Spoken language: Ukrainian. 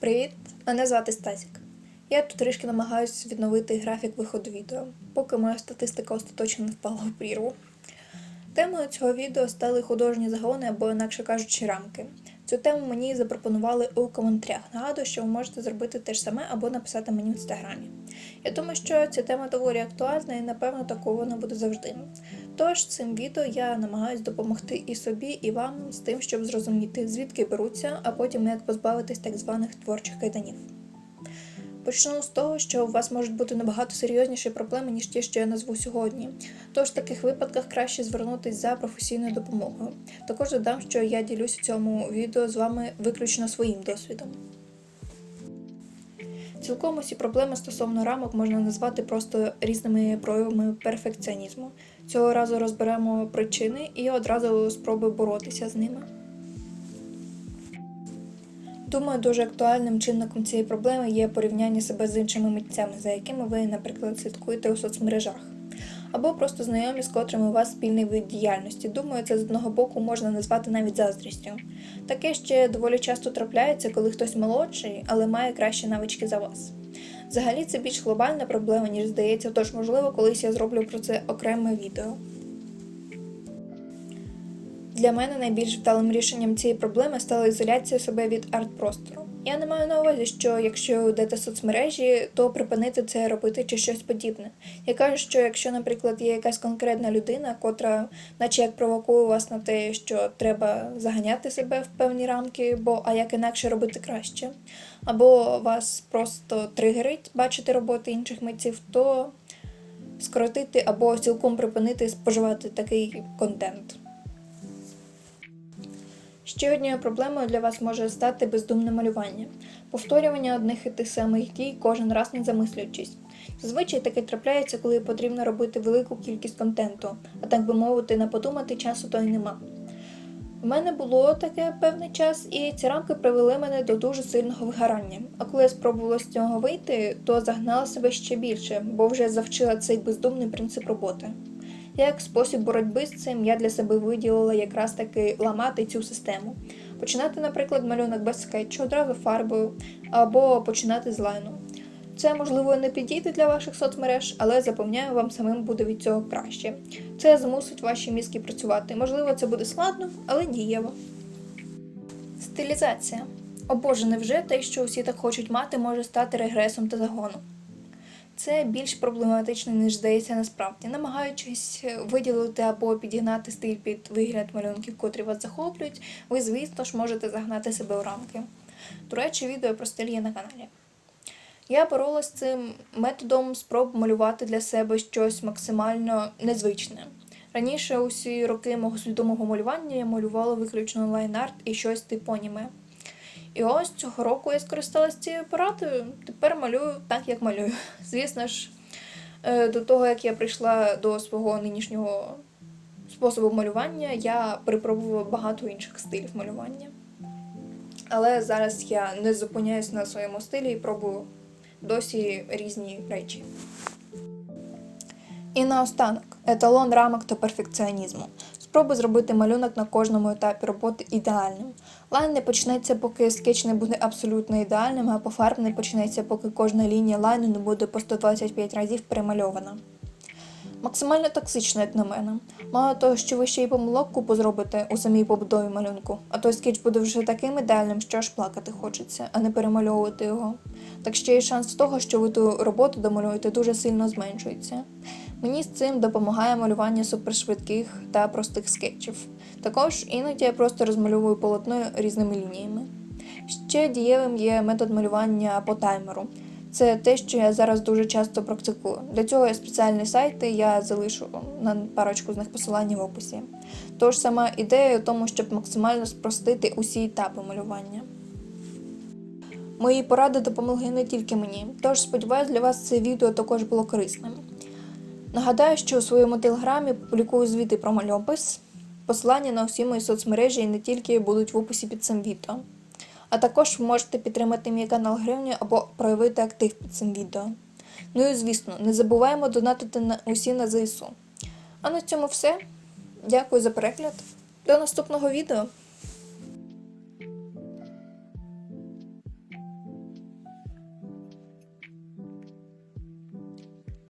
Привіт! Мене звати Стасік. Я тут трішки намагаюся відновити графік виходу відео, поки моя статистика остаточно не впала в прірву. Темою цього відео стали художні загони або, інакше кажучи, рамки. Цю тему мені запропонували у коментарях. Нагадую, що ви можете зробити те ж саме або написати мені в інстаграмі. Я думаю, що ця тема доволі актуальна і, напевно, такою вона буде завжди. Тож цим відео я намагаюсь допомогти і собі, і вам з тим, щоб зрозуміти, звідки беруться, а потім як позбавитись так званих творчих кайданів. Почну з того, що у вас можуть бути набагато серйозніші проблеми, ніж ті, що я назву сьогодні. Тож в таких випадках краще звернутися за професійною допомогою. Також додам, що я ділюсь у цьому відео з вами виключно своїм досвідом. Цілком усі проблеми стосовно рамок можна назвати просто різними проявами перфекціонізму. Цього разу розберемо причини і одразу спробую боротися з ними. Думаю, дуже актуальним чинником цієї проблеми є порівняння себе з іншими митцями, за якими ви, наприклад, слідкуєте у соцмережах, або просто знайомі, з котрими у вас спільний вид діяльності. Думаю, це з одного боку можна назвати навіть заздрістю. Таке ще доволі часто трапляється, коли хтось молодший, але має кращі навички за вас. Взагалі це більш глобальна проблема, ніж здається, тож, можливо, колись я зроблю про це окреме відео. Для мене найбільш вдалим рішенням цієї проблеми стала ізоляція себе від арт-простору. Я не маю на увазі, що якщо йдете соцмережі, то припинити це робити чи щось подібне. Я кажу, що якщо, наприклад, є якась конкретна людина, котра, наче як провокує вас на те, що треба заганяти себе в певні рамки, бо а як інакше робити краще, або вас просто тригерить бачити роботи інших митців, то скоротити або цілком припинити споживати такий контент. Ще однією проблемою для вас може стати бездумне малювання, повторювання одних і тих самих дій кожен раз не замислюючись. Зазвичай таке трапляється, коли потрібно робити велику кількість контенту, а так би мовити, не подумати часу то й нема. У мене було таке певний час, і ці рамки привели мене до дуже сильного вигорання. А коли я спробувала з цього вийти, то загнала себе ще більше, бо вже завчила цей бездумний принцип роботи. Як спосіб боротьби з цим я для себе виділила якраз таки ламати цю систему. Починати, наприклад, малюнок без скетчу, одразу фарбою, або починати з лайну. Це, можливо, не підійде для ваших соцмереж, але запевняю, вам самим буде від цього краще. Це змусить ваші мізки працювати. Можливо, це буде складно, але дієво. Стилізація. О Боже, невже те, що усі так хочуть мати, може стати регресом та загоном? Це більш проблематично, ніж здається насправді. Намагаючись виділити або підігнати стиль під вигляд малюнків, котрі вас захоплюють, ви, звісно ж, можете загнати себе у рамки. До речі, відео про стиль є на каналі. Я боролась з цим методом спроб малювати для себе щось максимально незвичне. Раніше усі роки мого свідомого малювання я малювала виключно лайн-арт і щось типу аніме. І ось цього року я скористалася цією порадою. Тепер малюю так, як малюю. Звісно ж, е, до того, як я прийшла до свого нинішнього способу малювання, я перепробувала багато інших стилів малювання. Але зараз я не зупиняюсь на своєму стилі і пробую досі різні речі. І наостанок еталон рамок та перфекціонізму. Спроби зробити малюнок на кожному етапі роботи ідеальним. Лайн не почнеться, поки скетч не буде абсолютно ідеальним, а пофарб не почнеться, поки кожна лінія лайну не буде по 125 разів перемальована. Максимально токсично, як на мене. Мало того, що ви ще й помилок купу зробите у самій побудові малюнку, а той скетч буде вже таким ідеальним, що аж плакати хочеться, а не перемальовувати його. Так ще й шанс того, що ви ту роботу домалюєте, дуже сильно зменшується. Мені з цим допомагає малювання супершвидких та простих скетчів. Також іноді я просто розмальовую полотно різними лініями. Ще дієвим є метод малювання по таймеру. Це те, що я зараз дуже часто практикую. Для цього є спеціальні сайти, я залишу на парочку з них посилання в описі. Тож сама ідея у тому, щоб максимально спростити усі етапи малювання. Мої поради допомогли не тільки мені, тож сподіваюся, для вас це відео також було корисним. Нагадаю, що у своєму телеграмі публікую звіти про мальопис. Посилання на усі мої соцмережі і не тільки будуть в описі під цим відео. А також можете підтримати мій канал гривню або проявити актив під цим відео. Ну і звісно, не забуваємо донатити на усі на ЗСУ. А на цьому все. Дякую за перегляд. До наступного відео!